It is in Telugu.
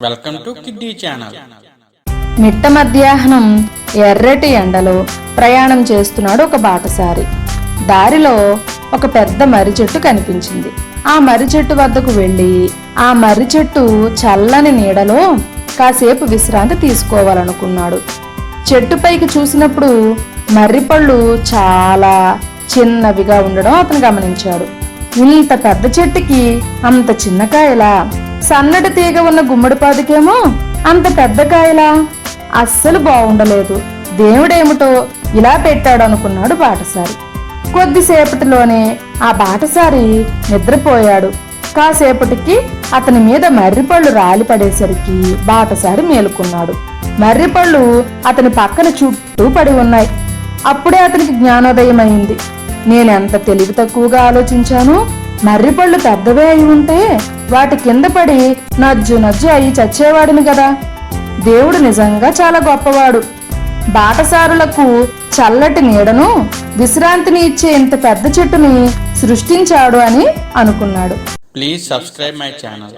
వెల్కమ్ టు కిడ్డీ ఛానల్ మిట్ట మధ్యాహ్నం ఎర్రటి ఎండలో ప్రయాణం చేస్తున్నాడు ఒక బాటసారి. దారిలో ఒక పెద్ద మర్రి చెట్టు కనిపించింది. ఆ మర్రి చెట్టు వద్దకు వెళ్ళి ఆ మర్రి చెట్టు చల్లని నీడలో కాసేపు విశ్రాంతి తీసుకోవాలనుకున్నాడు. చెట్టుపైకి చూసినప్పుడు మర్రి పళ్ళు చాలా చిన్నవిగా ఉండడం అతను గమనించాడు. ఇంత పెద్ద చెట్టుకి అంత చిన్నకాయలా సన్నటి తీగ ఉన్న గుమ్మడి పాదుకేమో అంత పెద్ద కాయలా? అస్సలు బాగుండలేదు దేవుడేమిటో ఇలా పెట్టాడు అనుకున్నాడు బాటసారి. కొద్దిసేపటిలోనే ఆ బాటసారి నిద్రపోయాడు. కాసేపటికి అతని మీద మర్రిపళ్ళు రాలిపడేసరికి బాటసారి మేలుకున్నాడు. మర్రిపళ్ళు అతని పక్కన చుట్టూ పడి ఉన్నాయి. అప్పుడే అతనికి జ్ఞానోదయం అయింది నేనెంత తెలివి తక్కువగా ఆలోచించాను? మర్రిపళ్ళు పెద్దవే అయి ఉంటే వాటి కింద పడి నజ్జు నజ్జు అయి చచ్చేవాడిని కదా. దేవుడు నిజంగా చాలా గొప్పవాడు. బాటసారులకు చల్లటి నీడను విశ్రాంతిని ఇచ్చే ఇంత పెద్ద చెట్టుని సృష్టించాడు అని అనుకున్నాడు. Please subscribe my channel